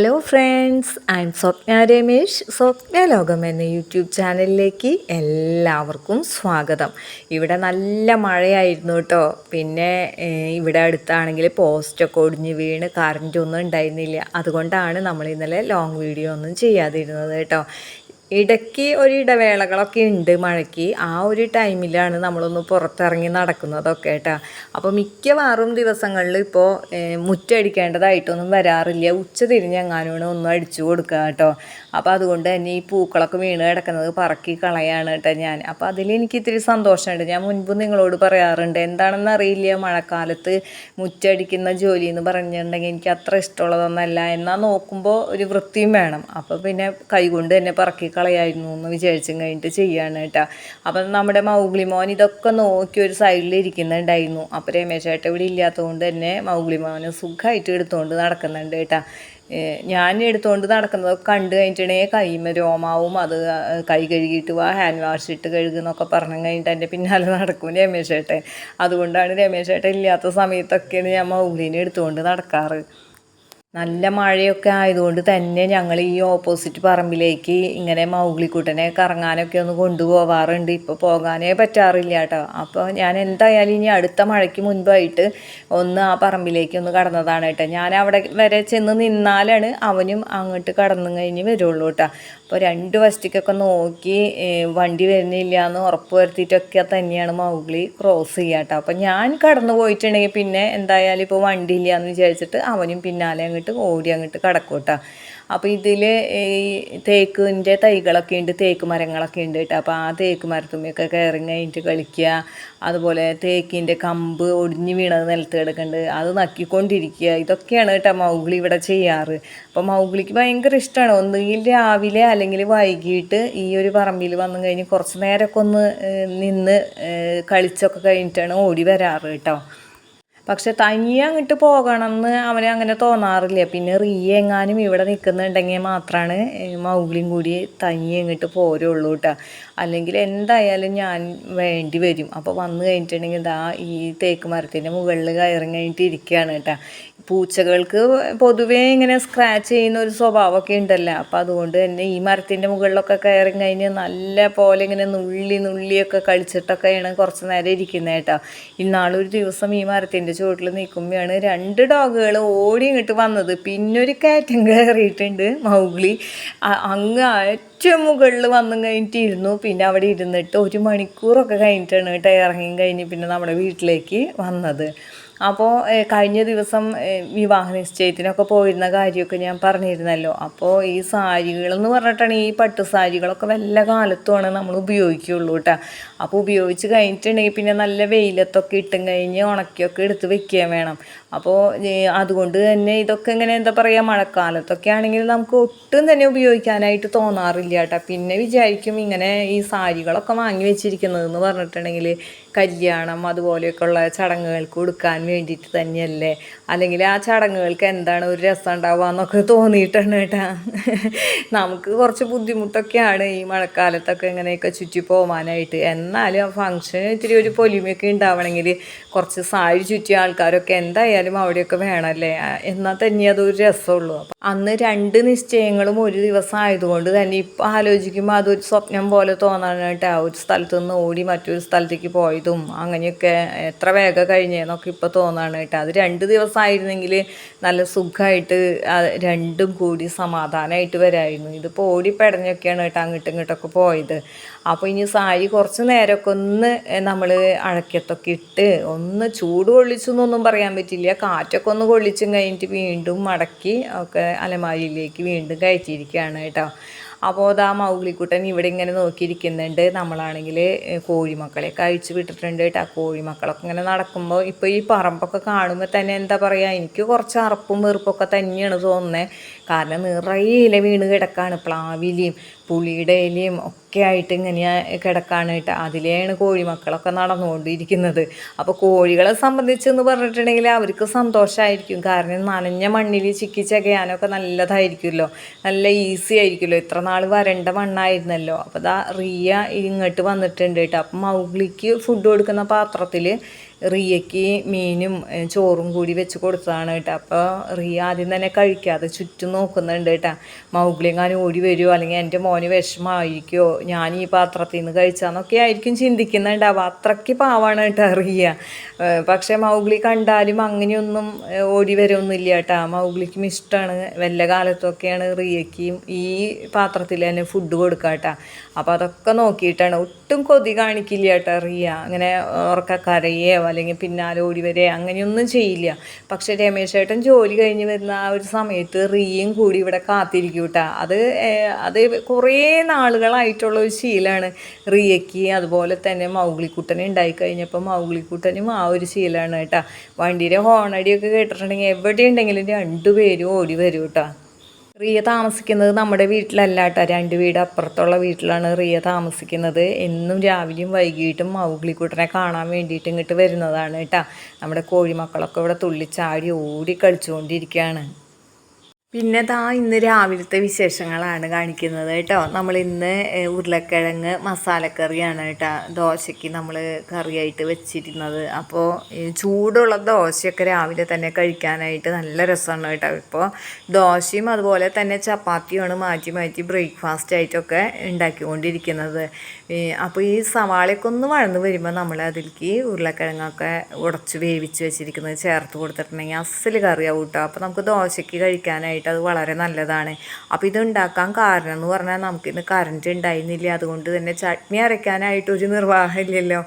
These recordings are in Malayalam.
Hello friends I am Swapna Ramesh Swapna Lokam എന്ന യൂട്യൂബ് ചാനലിലേക്ക് എല്ലാവർക്കും സ്വാഗതം. ഇവിടെ നല്ല മഴയായിരുന്നു കേട്ടോ പിന്നെ ഇവിടെ അടുത്താണെങ്കിൽ പോസ്റ്റൊക്കെ ഒടിഞ്ഞ് വീണ് കറണ്ട് ഒന്നും ഉണ്ടായിരുന്നില്ല. അതുകൊണ്ടാണ് നമ്മൾ ഇന്നലെ ലോങ് വീഡിയോ ഒന്നും ചെയ്യാതിരുന്നത് കേട്ടോ ഇടയ്ക്ക് ഒരു ഇടവേളകളൊക്കെ ഉണ്ട് മഴയ്ക്ക്. ആ ഒരു ടൈമിലാണ് നമ്മളൊന്ന് പുറത്തിറങ്ങി നടക്കുന്നതൊക്കെ കേട്ടോ. അപ്പോൾ മിക്കവാറും ദിവസങ്ങളിൽ ഇപ്പോൾ മുറ്റടിക്കേണ്ടതായിട്ടൊന്നും വരാറില്ല. ഉച്ച തിരിഞ്ഞെങ്ങാനും ഒന്ന് അടിച്ചു കൊടുക്കുക കേട്ടോ. അപ്പോൾ അതുകൊണ്ട് തന്നെ ഈ പൂക്കളൊക്കെ വീണ് കിടക്കുന്നത് പറക്കി കളയാണ് കേട്ടോ ഞാൻ. അപ്പോൾ അതിൽ എനിക്ക് ഇത്തിരി സന്തോഷമുണ്ട്. ഞാൻ മുൻപ് നിങ്ങളോട് പറയാറുണ്ട് എന്താണെന്ന് അറിയില്ല മഴക്കാലത്ത് മുറ്റടിക്കുന്ന ജോലി എന്ന് പറഞ്ഞിട്ടുണ്ടെങ്കിൽ എനിക്ക് അത്ര ഇഷ്ടമുള്ളതൊന്നല്ല എന്നാൽ നോക്കുമ്പോൾ ഒരു വൃത്തിയും വേണം. അപ്പോൾ പിന്നെ കൈകൊണ്ട് തന്നെ പറക്കി കളയായിരുന്നു എന്ന് വിചാരിച്ചും കഴിഞ്ഞിട്ട് ചെയ്യാണ് കേട്ടോ അപ്പം നമ്മുടെ മൗഗ്ലി മോൻ ഇതൊക്കെ നോക്കി ഒരു സൈഡിൽ ഇരിക്കുന്നുണ്ടായിരുന്നു. അപ്പോൾ രമേശ് ചേട്ടൻ ഇവിടെ ഇല്ലാത്തതുകൊണ്ട് തന്നെ മൗഗ്ലി മോന് സുഖമായിട്ട് എടുത്തുകൊണ്ട് നടക്കുന്നുണ്ട് കേട്ടോ ഞാൻ എടുത്തുകൊണ്ട് നടക്കുന്നത് കണ്ടു കഴിഞ്ഞിട്ടുണ്ടെങ്കിൽ കൈമ രോമാവും അത് കൈ കഴുകിയിട്ട് വാ ഹാൻഡ് വാഷ് ഇട്ട് കഴുകുന്നൊക്കെ പറഞ്ഞു കഴിഞ്ഞിട്ട് എന്റെ പിന്നാലെ നടക്കും രമേശ് ചേട്ടൻ അതുകൊണ്ടാണ് രമേശ് ചേട്ടൻ ഇല്ലാത്ത സമയത്തൊക്കെയാണ് ഞാൻ മൗലീനെ എടുത്തുകൊണ്ട് നടക്കാറ്. നല്ല മഴയൊക്കെ ആയതുകൊണ്ട് തന്നെ ഞങ്ങൾ ഈ ഓപ്പോസിറ്റ് പറമ്പിലേക്ക് ഇങ്ങനെ മൗഗ്ലിക്കുട്ടനെ കറങ്ങാനൊക്കെ ഒന്ന് കൊണ്ടുപോവാറുണ്ട്. ഇപ്പോൾ പോകാനേ പറ്റാറില്ല കേട്ടോ. അപ്പോൾ ഞാൻ എന്തായാലും ഇനി അടുത്ത മഴയ്ക്ക് മുൻപായിട്ട് ഒന്ന് ആ പറമ്പിലേക്ക് ഒന്ന് കടന്നതാണ് കേട്ടോ. ഞാൻ അവിടെ വരെ ചെന്ന് നിന്നാലാണ് അവനും അങ്ങോട്ട് കടന്നു കഴിഞ്ഞ് വരുള്ളൂ കേട്ടോ. അപ്പോൾ രണ്ട് വശത്തേക്കൊക്കെ നോക്കി വണ്ടി വരുന്നില്ല എന്ന് ഉറപ്പ് വരുത്തിയിട്ടൊക്കെ തന്നെയാണ് മൗഗ്ലി ക്രോസ് ചെയ്യുക കേട്ടോ. അപ്പോൾ ഞാൻ കടന്നു പോയിട്ടുണ്ടെങ്കിൽ പിന്നെ എന്തായാലും ഇപ്പോൾ വണ്ടി ഇല്ല എന്ന് വിചാരിച്ചിട്ട് അവനും പിന്നാലെ അങ്ങോട്ട് ഓടി അങ്ങോട്ട് കിടക്കും കേട്ടോ അപ്പോൾ ഇതിൽ ഈ തേക്കിന്റെ തൈകളൊക്കെ ഉണ്ട് തേക്ക് മരങ്ങളൊക്കെ ഉണ്ട് കേട്ടോ. അപ്പോൾ ആ തേക്ക് മരത്തുമ്മയൊക്കെ കയറി കഴിഞ്ഞിട്ട് കളിക്കുക. അതുപോലെ തേക്കിന്റെ കമ്പ് ഒടിഞ്ഞ് വീണത് നിലത്ത് കിടക്കുന്നുണ്ട് അത് നക്കിക്കൊണ്ടിരിക്കുക. ഇതൊക്കെയാണ് കേട്ടോ മൗഗ്ലി ഇവിടെ ചെയ്യാറ്. അപ്പോൾ മൗഗ്ലിക്ക് ഭയങ്കര ഇഷ്ടമാണ് ഒന്നുകിൽ രാവിലെ അല്ലെങ്കിൽ വൈകിട്ട് ഈ ഒരു പറമ്പിൽ വന്നു കഴിഞ്ഞ് കുറച്ച് നേരമൊക്കെ ഒന്ന് നിന്ന് കളിച്ചൊക്കെ കഴിഞ്ഞിട്ടാണ് ഓടി വരാറ് കേട്ടോ. പക്ഷെ തനിയെ അങ്ങോട്ട് പോകണമെന്ന് അവന് അങ്ങനെ തോന്നാറില്ല. പിന്നെ റിയ എങ്ങാനും ഇവിടെ നിൽക്കുന്നുണ്ടെങ്കിൽ മാത്രമാണ് മൗഗ്ലിയും കൂടി തനിയെ അങ്ങോട്ട് പോരുള്ളൂ കേട്ടോ. അല്ലെങ്കിൽ എന്തായാലും ഞാൻ വേണ്ടി വരും. അപ്പോൾ വന്നു കഴിഞ്ഞിട്ടുണ്ടെങ്കിൽ ദാ ഈ തേക്ക് മരത്തിന്റെ മുകളിൽ കയറി കഴിഞ്ഞിട്ട് ഇരിക്കുകയാണ് കേട്ടോ. പൂച്ചകൾക്ക് പൊതുവേ ഇങ്ങനെ സ്ക്രാച്ച് ചെയ്യുന്ന ഒരു സ്വഭാവമൊക്കെ ഉണ്ടല്ലോ. അപ്പം അതുകൊണ്ട് തന്നെ ഈ മരത്തിന്റെ മുകളിലൊക്കെ കയറി കഴിഞ്ഞ് നല്ല പോലെ ഇങ്ങനെ നുള്ളി നുള്ളിയൊക്കെ കളിച്ചിട്ടൊക്കെയാണ് കുറച്ച് നേരം ഇരിക്കുന്നത് കേട്ടോ. ഇന്നാളൊരു ദിവസം ഈ മരത്തിന്റെ ചുവട്ടിൽ നിൽക്കുമ്പോഴാണ് രണ്ട് ഡോഗുകൾ ഓടി ഇങ്ങോട്ട് വന്നത്. പിന്നൊരു കയറ്റം കയറിയിട്ടുണ്ട്. മൗഗ്ലി. അങ്ങ് ഏറ്റവും മുകളിൽ വന്നു കഴിഞ്ഞിട്ട് ഇരുന്നു പിന്നെ അവിടെ ഇരുന്നിട്ട് ഒരു മണിക്കൂറൊക്കെ കഴിഞ്ഞിട്ടാണ് കേട്ടോ ഇറങ്ങി കഴിഞ്ഞ് പിന്നെ നമ്മുടെ വീട്ടിലേക്ക് വന്നത്. അപ്പോൾ കഴിഞ്ഞ ദിവസം വിവാഹ നിശ്ചയത്തിനൊക്കെ പോയിരുന്ന കാര്യമൊക്കെ ഞാൻ പറഞ്ഞിരുന്നല്ലോ. അപ്പോൾ ഈ സാരികളെന്ന് പറഞ്ഞിട്ടാണ് ഈ പട്ടു സാരികളൊക്കെ വല്ല കാലത്തുമാണ് നമ്മൾ ഉപയോഗിക്കുകയുള്ളൂ കേട്ടോ. അപ്പോൾ ഉപയോഗിച്ച് കഴിഞ്ഞിട്ടുണ്ടെങ്കിൽ പിന്നെ നല്ല വെയിലത്തൊക്കെ ഇട്ടും കഴിഞ്ഞ് ഉണക്കിയൊക്കെ എടുത്ത് വെക്കുകയും വേണം. അപ്പോൾ അതുകൊണ്ട് തന്നെ ഇതൊക്കെ ഇങ്ങനെ എന്താ പറയുക മഴക്കാലത്തൊക്കെ ആണെങ്കിൽ നമുക്ക് ഒട്ടും തന്നെ ഉപയോഗിക്കാനായിട്ട് തോന്നാറില്ല കേട്ടോ. പിന്നെ വിചാരിക്കും ഇങ്ങനെ ഈ സാരികളൊക്കെ വാങ്ങി വെച്ചിരിക്കുന്നത് എന്ന് പറഞ്ഞിട്ടുണ്ടെങ്കിൽ കല്യാണം അതുപോലെയൊക്കെയുള്ള ചടങ്ങുകൾക്ക് കൊടുക്കാൻ വേണ്ടിയിട്ട് തന്നെയല്ലേ? അല്ലെങ്കിൽ ആ ചടങ്ങുകൾക്ക് എന്താണ് ഒരു രസം ഉണ്ടാവുക എന്നൊക്കെ തോന്നിയിട്ടാണ് കേട്ടാ. നമുക്ക് കുറച്ച് ബുദ്ധിമുട്ടൊക്കെയാണ് ഈ മഴക്കാലത്തൊക്കെ ഇങ്ങനെയൊക്കെ ചുറ്റി പോകാനായിട്ട് എന്നാലും ആ ഫംഗ്ഷന് ഇത്തിരി ഒരു പൊലിമയൊക്കെ ഉണ്ടാവണമെങ്കിൽ കുറച്ച് സാരി ചുറ്റിയ ആൾക്കാരൊക്കെ എന്തായാലും അവിടെയൊക്കെ വേണമല്ലേ? എന്നാൽ തന്നെ അതൊരു രസമുള്ളൂ. അന്ന് രണ്ട് നിശ്ചയങ്ങളും ഒരു ദിവസം ആയതുകൊണ്ട് തന്നെ ഇപ്പം ആലോചിക്കുമ്പോൾ അതൊരു സ്വപ്നം പോലെ തോന്നാനായിട്ട് ആ ഒരു സ്ഥലത്തു നിന്ന് ഓടി മറ്റൊരു സ്ഥലത്തേക്ക് പോയതും അങ്ങനെയൊക്കെ എത്ര വേഗം കഴിഞ്ഞേന്നൊക്കെ ഇപ്പോൾ തോന്നാണ് അത് രണ്ട് ദിവസമായിരുന്നെങ്കിൽ നല്ല സുഖമായിട്ട് രണ്ടും കൂടി സമാധാനമായിട്ട് വരായിരുന്നു. ഇതിപ്പോൾ ഓടി പെടഞ്ഞൊക്കെയാണ് കേട്ടോ അങ്ങോട്ടും ഇങ്ങോട്ടൊക്കെ പോയത്. അപ്പോൾ ഇനി സാരി കുറച്ച് നേരമൊക്കെ ഒന്ന് നമ്മൾ അഴക്കത്തൊക്കെ ഇട്ട് ഒന്ന് ചൂട് കൊള്ളിച്ചു എന്നൊന്നും പറയാൻ പറ്റില്ല. കാറ്റൊക്കെ ഒന്ന് കൊള്ളിച്ചും കഴിഞ്ഞിട്ട് വീണ്ടും മടക്കി ഒക്കെ അലമാരിയിലേക്ക് വീണ്ടും കയറ്റിയിരിക്കുകയാണ് കേട്ടോ. അപ്പോൾ ആ മൗഗ്ലിക്കുട്ടൻ ഇവിടെ ഇങ്ങനെ നോക്കിയിരിക്കുന്നുണ്ട്. നമ്മളാണെങ്കിൽ കോഴിമക്കളെ കഴിച്ച് വിട്ടിട്ടുണ്ട് കേട്ടോ. കോഴിമക്കളൊക്കെ ഇങ്ങനെ നടക്കുമ്പോൾ ഇപ്പോൾ ഈ പറമ്പൊക്കെ കാണുമ്പോൾ തന്നെ എന്താ പറയുക എനിക്ക് കുറച്ച് അറപ്പും വെറുപ്പൊക്കെ തന്നെയാണ് തോന്നുന്നത് കാരണം നിറയെ ഇല വീണ് കിടക്കാണ് പ്ലാവിലെയും പുളിയുടെ ഇലയും ഒക്കെ ആയിട്ട് ഇങ്ങനെ കിടക്കാണ് കേട്ടോ. അതിലെയാണ് കോഴി മക്കളൊക്കെ നടന്നുകൊണ്ടിരിക്കുന്നത്. അപ്പോൾ കോഴികളെ സംബന്ധിച്ചെന്ന് പറഞ്ഞിട്ടുണ്ടെങ്കിൽ അവർക്ക് സന്തോഷമായിരിക്കും. കാരണം നനഞ്ഞ മണ്ണിൽ ചിക്കി ചകയാനൊക്കെ നല്ലതായിരിക്കുമല്ലോ. നല്ല ഈസി ആയിരിക്കുമല്ലോ. ഇത്ര നാൾ വരണ്ട മണ്ണായിരുന്നല്ലോ. അപ്പോൾ ദാ റിയ ഇങ്ങോട്ട് വന്നിട്ടുണ്ട് കേട്ടോ. അപ്പം മൗഗ്ലിക്ക് ഫുഡ് കൊടുക്കുന്ന പാത്രത്തിൽ റിയയ്ക്ക് മീനും ചോറും കൂടി വെച്ച് കൊടുത്തതാണ് കേട്ടോ. അപ്പോൾ റിയ ആദ്യം തന്നെ കഴിക്കാതെ ചുറ്റും നോക്കുന്നുണ്ട് കേട്ടോ. മൗഗ്ലിങ്ങാനും ഓടി വരുമോ അല്ലെങ്കിൽ എന്റെ മോന് വിഷമമായിരിക്കുമോ ഞാൻ ഈ പാത്രത്തിൽ നിന്ന് കഴിച്ചാന്നൊക്കെ ആയിരിക്കും ചിന്തിക്കുന്നുണ്ടാവുക. അത്രയ്ക്ക് പാവാണ് കേട്ടോ റിയ. പക്ഷെ മൗഗ്ലി കണ്ടാലും അങ്ങനെയൊന്നും ഓടി വരുമൊന്നുമില്ല കേട്ടോ. മൗഗ്ലിക്കും ഇഷ്ടമാണ് വല്ല കാലത്തൊക്കെയാണ് റിയയ്ക്കും ഈ പാത്രത്തിൽ തന്നെ ഫുഡ് കൊടുക്കുക കേട്ടോ. അപ്പോൾ അതൊക്കെ നോക്കിയിട്ടാണ്. ഒട്ടും കൊതി കാണിക്കില്ല കേട്ടോ റിയ. അങ്ങനെ ഉറക്ക കരയോ അല്ലെങ്കിൽ പിന്നാലെ ഓടി വരെ അങ്ങനെയൊന്നും ചെയ്യില്ല. പക്ഷേ രമേശ് ഏട്ടൻ ജോലി കഴിഞ്ഞ് വരുന്ന ആ ഒരു സമയത്ത് റീയും കൂടി ഇവിടെ കാത്തിരിക്കും കേട്ടോ അത് അത് കുറേ നാളുകളായിട്ടുള്ള ഒരു ശീലമാണ് റിയയ്ക്ക്. അതുപോലെ തന്നെ മൗഗ്ലിക്കുട്ടനെ ഉണ്ടായി കഴിഞ്ഞപ്പോൾ മൗഗ്ലിക്കുട്ടനും ആ ഒരു ശീലമാണ് കേട്ടോ വണ്ടിയുടെ ഹോണടിയൊക്കെ കേട്ടിട്ടുണ്ടെങ്കിൽ എവിടെ ഉണ്ടെങ്കിലും രണ്ടുപേരും ഓടി വരും കേട്ടോ റിയ താമസിക്കുന്നത് നമ്മുടെ വീട്ടിലല്ല കേട്ടോ രണ്ട് വീട് അപ്പുറത്തുള്ള വീട്ടിലാണ് റിയ താമസിക്കുന്നത്. എന്നും രാവിലെയും വൈകിട്ടും മൗഗ്ലിക്കുട്ടനെ കാണാൻ വേണ്ടിയിട്ട് ഇങ്ങോട്ട് വരുന്നതാണ് കേട്ടോ. നമ്മുടെ കോഴിമക്കളൊക്കെ ഇവിടെ തുള്ളിച്ചാടി ഓടി കളിച്ചുകൊണ്ടിരിക്കുകയാണ്. പിന്നെ ദാ ഇന്ന് രാവിലത്തെ വിശേഷങ്ങളാണ് കാണിക്കുന്നത് കേട്ടോ. നമ്മൾ ഇന്ന് ഉരുളക്കിഴങ്ങ് മസാലക്കറിയാണ് കേട്ടോ. ദോശയ്ക്ക് നമ്മൾ കറിയായിട്ട് വെച്ചിരുന്നത്. അപ്പോൾ ചൂടുള്ള ദോശയൊക്കെ രാവിലെ തന്നെ കഴിക്കാനായിട്ട് നല്ല രസമാണ് കേട്ടോ. ഇപ്പോൾ ദോശയും അതുപോലെ തന്നെ ചപ്പാത്തിയുമാണ് മാറ്റി മാറ്റി ബ്രേക്ക്ഫാസ്റ്റ് ആയിട്ടൊക്കെ ഉണ്ടാക്കിക്കൊണ്ടിരിക്കുന്നത്. അപ്പോൾ ഈ സവാളയൊക്കെ ഒന്ന് വഴന്ന് വരുമ്പോൾ നമ്മൾ അതിലേക്ക് ഉരുളക്കിഴങ്ങൊക്കെ ഉടച്ച് വേവിച്ച് വെച്ചിരിക്കുന്നത് ചേർത്ത് കൊടുത്തിട്ടുണ്ടെങ്കിൽ അസൽ കറിയാവും കേട്ടോ. അപ്പോൾ നമുക്ക് ദോശയ്ക്ക് കഴിക്കാനായിട്ട് അത് വളരെ നല്ലതാണ്. അപ്പോൾ ഇത് ഉണ്ടാക്കാൻ കാരണം എന്ന് പറഞ്ഞാൽ നമുക്കിന്ന് കറണ്ട് ഉണ്ടായിരുന്നില്ല. അതുകൊണ്ട് തന്നെ ചട്നി അരയ്ക്കാനായിട്ട് ഒരു നിർവാഹമില്ലല്ലോ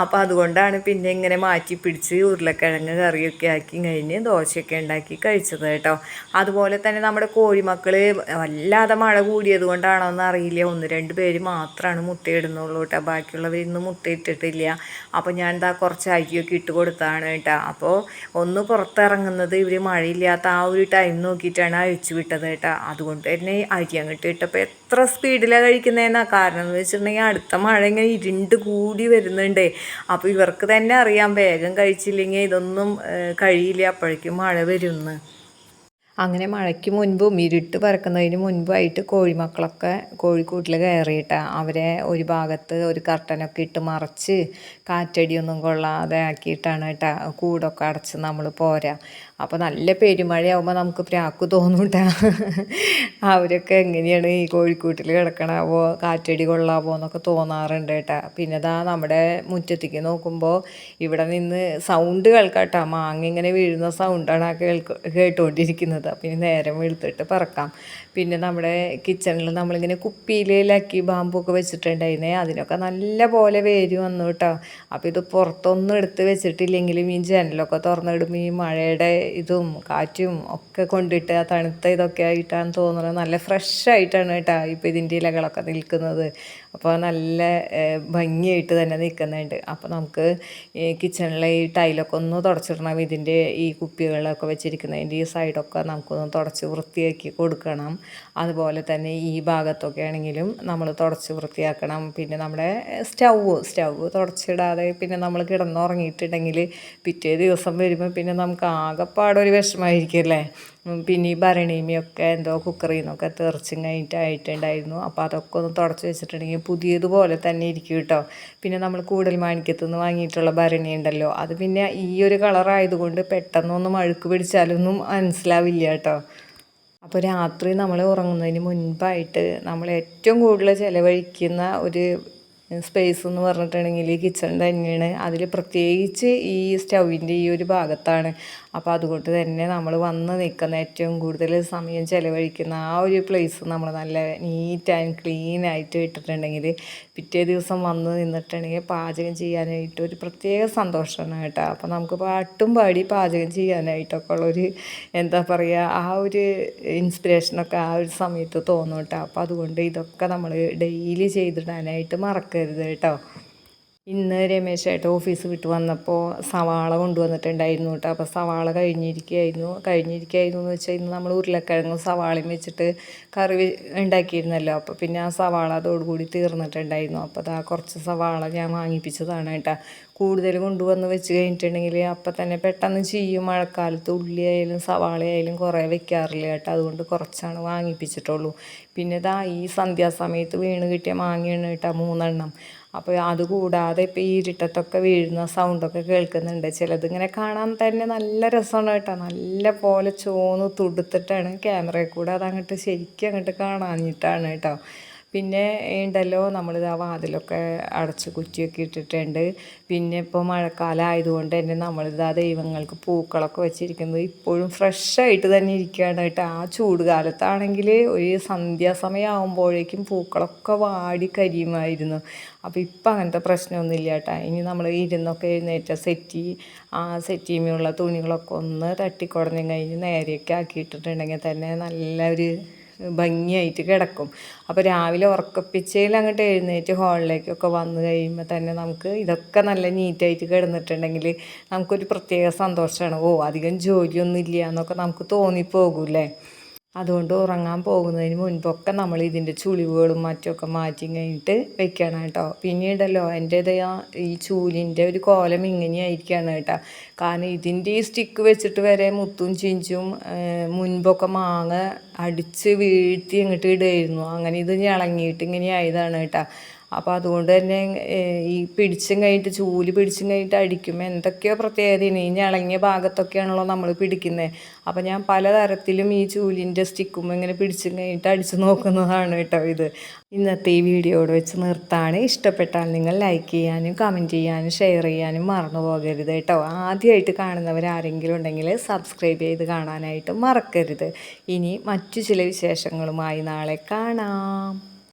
അപ്പോൾ അതുകൊണ്ടാണ് പിന്നെ ഇങ്ങനെ മാറ്റി പിടിച്ച് ഉരുളക്കിഴങ്ങ് കറിയൊക്കെ ആക്കി കഴിഞ്ഞ് ദോശയൊക്കെ ഉണ്ടാക്കി കഴിച്ചത് കേട്ടോ. അതുപോലെ തന്നെ നമ്മുടെ കോഴിമക്കൾ വല്ലാതെ മഴ കൂടിയത് കൊണ്ടാണോ എന്ന് അറിയില്ല. ഒന്ന് രണ്ട് പേര് മാത്രമാണ് മുട്ടയിടുന്നുള്ളൂ കേട്ടോ. ബാക്കിയുള്ളവർ ഇന്ന് മുട്ടയിട്ടിട്ടില്ല. അപ്പോൾ ഞാൻ എന്താ കുറച്ച് അരിയൊക്കെ ഇട്ട് കൊടുത്താണ് കേട്ടോ. അപ്പോൾ ഒന്ന് പുറത്തിറങ്ങുന്നത് ഇവർ മഴയില്ലാത്ത ആ ഒരു ടൈം നോക്കിയിട്ടാണ് അഴിച്ചു വിട്ടത് കേട്ടോ. അതുകൊണ്ട് തന്നെ അരി അങ്ങോട്ട് ഇട്ടപ്പോൾ എത്ര സ്പീഡിലാണ് കഴിക്കുന്നതെന്നാ കാരണം എന്ന് വെച്ചിട്ടുണ്ടെങ്കിൽ അടുത്ത മഴ ഇങ്ങനെ ഇരുണ്ട് കൂടി വരുന്നുണ്ടേ. അപ്പോൾ ഇവർക്ക് തന്നെ അറിയാം വേഗം കഴിച്ചില്ലെങ്കിൽ ഇതൊന്നും കഴിയില്ല. അപ്പോഴേക്കും മഴ വരുമെന്ന് അങ്ങനെ മഴയ്ക്ക് മുൻപും ഇരുട്ട് പരക്കുന്നതിന് മുൻപായിട്ട് കോഴിമക്കളൊക്കെ കോഴിക്കൂട്ടിൽ കയറിയിട്ട്. അവരെ ഒരു ഭാഗത്ത് ഒരു കർട്ടനൊക്കെ ഇട്ട് മറച്ച് കാറ്റടിയൊന്നും കൊള്ളാതെ ആക്കിയിട്ടാണ് കേട്ടോ. കൂടൊക്കെ അടച്ച് നമ്മൾ പോരാ. അപ്പോൾ നല്ല പെരുമഴയാവുമ്പോൾ നമുക്ക് പ്രാക്ക് തോന്നൂട്ട. അവരൊക്കെ എങ്ങനെയാണ് ഈ കോഴിക്കൂട്ടിൽ കിടക്കണാവോ കാറ്റടി കൊള്ളാവോ എന്നൊക്കെ തോന്നാറുണ്ട് കേട്ടോ. പിന്നെ ഇതാ നമ്മുടെ മുറ്റത്തേക്ക് നോക്കുമ്പോൾ ഇവിടെ നിന്ന് സൗണ്ട് കേൾക്കാട്ടോ. മാങ്ങ ഇങ്ങനെ വീഴുന്ന സൗണ്ടാണ് ആ കേൾക്ക് കേട്ടുകൊണ്ടിരിക്കുന്നത് ഇനി നേരം വെളുത്തിട്ട് പറക്കാം. പിന്നെ നമ്മുടെ കിച്ചണിൽ നമ്മളിങ്ങനെ കുപ്പിയിലേലാക്കി ലക്കി ബാമ്പൊക്കെ വെച്ചിട്ടുണ്ടായിരുന്നേ. അതിനൊക്കെ നല്ല പോലെ വേര് വന്നു കേട്ടോ. അപ്പോൾ ഇത് പുറത്തൊന്നും എടുത്ത് വെച്ചിട്ടില്ലെങ്കിലും ഈ ജനലൊക്കെ തുറന്നിടുമ്പോൾ ഈ മഴയുടെ ഇതും കാറ്റും ഒക്കെ കൊണ്ടിട്ട് ആ തണുത്ത ഇതൊക്കെ ആയിട്ടാണ് തോന്നുന്നത് നല്ല ഫ്രഷ് ആയിട്ടാണ് കേട്ടോ ഇപ്പോൾ ഇതിന്റെ ഇലകളൊക്കെ നിൽക്കുന്നത്. അപ്പോൾ നല്ല ഭംഗിയായിട്ട് തന്നെ നിൽക്കുന്നുണ്ട്. അപ്പോൾ നമുക്ക് കിച്ചണിലെ ഈ ടൈലൊക്കെ ഒന്ന് തുടച്ചിടണം. ഇതിന്റെ ഈ കുപ്പികളൊക്കെ വെച്ചിരിക്കുന്നതിന്റെ ഈ സൈഡൊക്കെ നമുക്കൊന്ന് തുടച്ച് വൃത്തിയാക്കി കൊടുക്കണം. അതുപോലെ തന്നെ ഈ ഭാഗത്തൊക്കെ ആണെങ്കിലും നമ്മൾ തുടച്ച് വൃത്തിയാക്കണം. പിന്നെ നമ്മുടെ സ്റ്റൗവ് സ്റ്റൗവ് തുടച്ചിടാതെ പിന്നെ നമ്മൾ കിടന്നുറങ്ങിയിട്ടുണ്ടെങ്കിൽ പിറ്റേ ദിവസം വരുമ്പോൾ പിന്നെ നമുക്ക് ആകെപ്പാടൊരു വിഷമമായിരിക്കും അല്ലേ? പിന്നെ ഈ ഭരണീമിയൊക്കെ എന്തോ കുക്കറിൽ നിന്നൊക്കെ തെറിച്ചും കഴിഞ്ഞിട്ടായിട്ടുണ്ടായിരുന്നു. അപ്പോൾ അതൊക്കെ ഒന്ന് തുടച്ച് വെച്ചിട്ടുണ്ടെങ്കിൽ പുതിയതുപോലെ തന്നെ ഇരിക്കും കേട്ടോ. പിന്നെ നമ്മൾ കൂടൽ മാണിക്യത്തു നിന്ന് വാങ്ങിയിട്ടുള്ള ഭരണി ഉണ്ടല്ലോ. അത് പിന്നെ ഈ ഒരു കളറായതുകൊണ്ട് പെട്ടെന്നൊന്നും അഴുക്ക് പിടിച്ചാലൊന്നും മനസ്സിലാവില്ല കേട്ടോ. അപ്പോൾ രാത്രി നമ്മൾ ഉറങ്ങുന്നതിന് മുൻപായിട്ട് നമ്മൾ ഏറ്റവും കൂടുതൽ ചിലവഴിക്കുന്ന ഒരു സ്പേസ് എന്ന് പറഞ്ഞിട്ടുണ്ടെങ്കിൽ കിച്ചൺ തന്നെയാണ്. അതിൽ പ്രത്യേകിച്ച് ഈ സ്റ്റൗവിന്റെ ഈ ഒരു ഭാഗത്താണ്. അപ്പോൾ അതുകൊണ്ട് തന്നെ നമ്മൾ വന്ന് നിൽക്കുന്ന ഏറ്റവും കൂടുതൽ സമയം ചിലവഴിക്കുന്ന ആ ഒരു പ്ലേസ് നമ്മൾ നല്ല നീറ്റ് ആൻഡ് ക്ലീൻ ആയിട്ട് ഇട്ടിട്ടുണ്ടെങ്കിൽ പിറ്റേ ദിവസം വന്ന് നിന്നിട്ടുണ്ടെങ്കിൽ പാചകം ചെയ്യാനായിട്ട് ഒരു പ്രത്യേക സന്തോഷമാണ് കേട്ടോ. അപ്പോൾ നമുക്ക് പാട്ടും പാടി പാചകം ചെയ്യാനായിട്ടൊക്കെ ഉള്ളൊരു എന്താ പറയുക ആ ഒരു ഇൻസ്പിറേഷനൊക്കെ ആ ഒരു സമയത്ത് തോന്നും കേട്ടോ. അപ്പോൾ അതുകൊണ്ട് ഇതൊക്കെ നമ്മൾ ഡെയിലി ചെയ്തിടാനായിട്ട് മറക്കരുത് കേട്ടോ. ഇന്ന് രമേശ് ഓഫീസ് വിട്ട് വന്നപ്പോൾ സവാള കൊണ്ടുവന്നിട്ടുണ്ടായിരുന്നു കേട്ടോ അപ്പോൾ സവാള കഴിഞ്ഞിരിക്കുകയായിരുന്നു കഴിഞ്ഞിരിക്കുകയായിരുന്നു എന്ന് വെച്ചാൽ ഇന്ന് നമ്മൾ ഉരുളക്കിഴങ്ങും സവാളയും വെച്ചിട്ട് കറി ഉണ്ടാക്കിയിരുന്നല്ലോ. അപ്പോൾ പിന്നെ ആ സവാള അതോടുകൂടി തീർന്നിട്ടുണ്ടായിരുന്നു. അപ്പോൾ അതാ കുറച്ച് സവാള ഞാൻ വാങ്ങിപ്പിച്ചതാണ് കേട്ടോ കൂടുതൽ കൊണ്ടുവന്ന് വെച്ച് കഴിഞ്ഞിട്ടുണ്ടെങ്കിൽ അപ്പം തന്നെ പെട്ടെന്ന് ചെയ്യും മഴക്കാലത്ത് ഉള്ളിയായാലും സവാളയായാലും കുറേ വെക്കാറില്ല കേട്ടോ അതുകൊണ്ട് കുറച്ചാണ് വാങ്ങിപ്പിച്ചിട്ടുള്ളൂ. പിന്നെ ഇതാ ഈ സന്ധ്യാസമയത്ത് വീണ് കിട്ടിയ മാങ്ങയാണ് കേട്ടോ മൂന്നെണ്ണം. അപ്പോൾ അതുകൂടാതെ ഇപ്പോൾ ഈ ഇരുട്ടത്തൊക്കെ വീഴുന്ന സൗണ്ടൊക്കെ കേൾക്കുന്നുണ്ട്. ചിലതിങ്ങനെ കാണാൻ തന്നെ നല്ല രസമാണ് കേട്ടോ. നല്ല പോലെ ചോന്ന് തുടുത്തിട്ടാണ് ക്യാമറയിൽ കൂടെ അതങ്ങോട്ട് ശരിക്കും അങ്ങോട്ട് കാണാഞ്ഞിട്ടാണ് കേട്ടോ. പിന്നെ ഉണ്ടല്ലോ നമ്മളിത് ആ വാതിലൊക്കെ അടച്ച് കുറ്റിയൊക്കെ ഇട്ടിട്ടുണ്ട്. പിന്നെ ഇപ്പോൾ മഴക്കാലം ആയതുകൊണ്ട് തന്നെ നമ്മളിത് ആ ദൈവങ്ങൾക്ക് പൂക്കളൊക്കെ വെച്ചിരിക്കുന്നത് ഇപ്പോഴും ഫ്രഷായിട്ട് തന്നെ ഇരിക്കുകയാണ് കേട്ടോ. ആ ചൂട് കാലത്താണെങ്കിൽ ഒരു സന്ധ്യാസമയം ആകുമ്പോഴേക്കും പൂക്കളൊക്കെ വാടി കരിയുമായിരുന്നു. അപ്പോൾ ഇപ്പം അങ്ങനത്തെ പ്രശ്നമൊന്നുമില്ല കേട്ടോ. ഇനി നമ്മൾ ഇരുന്നൊക്കെ എഴുന്നേറ്റ സെറ്റി ആ സെറ്റിയുമുള്ള തുണികളൊക്കെ ഒന്ന് തട്ടിക്കുടഞ്ഞു കഴിഞ്ഞ് നേരെയൊക്കെ ആക്കിയിട്ടിട്ടുണ്ടെങ്കിൽ തന്നെ നല്ലൊരു ഭംഗിയായിട്ട് കിടക്കും. അപ്പോൾ രാവിലെ ഉറക്കപ്പിച്ചയിൽ അങ്ങോട്ട് എഴുന്നേറ്റ് ഹാളിലേക്കൊക്കെ വന്നു കഴിയുമ്പോൾ തന്നെ നമുക്ക് ഇതൊക്കെ നല്ല നീറ്റായിട്ട് കിടന്നിട്ടുണ്ടെങ്കിൽ നമുക്കൊരു പ്രത്യേക സന്തോഷമാണ് ഓ അധികം ജോലിയൊന്നും ഇല്ല എന്നൊക്കെ നമുക്ക് തോന്നിപ്പോകൂല്ലേ? അതുകൊണ്ട് ഉറങ്ങാൻ പോകുന്നതിന് മുൻപൊക്കെ നമ്മൾ ഇതിന്റെ ചുളിവുകളും മറ്റുമൊക്കെ മാറ്റി കഴിഞ്ഞിട്ട് വെക്കണം കേട്ടോ. പിന്നീടല്ലോ എന്റേത് ഈ ചൂലിന്റെ ഒരു കോലം ഇങ്ങനെയായിരിക്കുകയാണ് കേട്ടോ. കാരണം ഇതിന്റെ ഈ സ്റ്റിക്ക് വെച്ചിട്ട് വരെ മുത്തും ചിഞ്ചും മുൻപൊക്കെ മാങ്ങ അടിച്ച് വീഴ്ത്തി അങ്ങോട്ട് ഇടുമായിരുന്നു അങ്ങനെ ഇത് ഇളങ്ങിയിട്ട് ഇങ്ങനെ ആയതാണ് കേട്ടോ. അപ്പോൾ അതുകൊണ്ട് തന്നെ ഈ പിടിച്ചും കഴിഞ്ഞിട്ട് ചൂൽ പിടിച്ചും കഴിഞ്ഞിട്ട് അടിക്കുമ്പോൾ എന്തൊക്കെയോ പ്രത്യേകതയാണ് ഈ ഞളങ്ങിയ ഭാഗത്തൊക്കെയാണല്ലോ നമ്മൾ പിടിക്കുന്നത് അപ്പോൾ ഞാൻ പലതരത്തിലും ഈ ചൂലിന്റെ സ്റ്റിക്കും ഇങ്ങനെ പിടിച്ചും കഴിഞ്ഞിട്ട് അടിച്ചു നോക്കുന്നതാണ് കേട്ടോ ഇത്. ഇന്നത്തെ ഈ വീഡിയോയോട് വെച്ച് നിർത്താണ്. ഇഷ്ടപ്പെട്ടാൽ നിങ്ങൾ ലൈക്ക് ചെയ്യാനും കമന്റ് ചെയ്യാനും ഷെയർ ചെയ്യാനും മറന്നു പോകരുത് കേട്ടോ. ആദ്യമായിട്ട് കാണുന്നവർ ആരെങ്കിലും ഉണ്ടെങ്കിൽ സബ്സ്ക്രൈബ് ചെയ്ത് കാണാനായിട്ട് മറക്കരുത്. ഇനി മറ്റു ചില വിശേഷങ്ങളുമായി നാളെ കാണാം.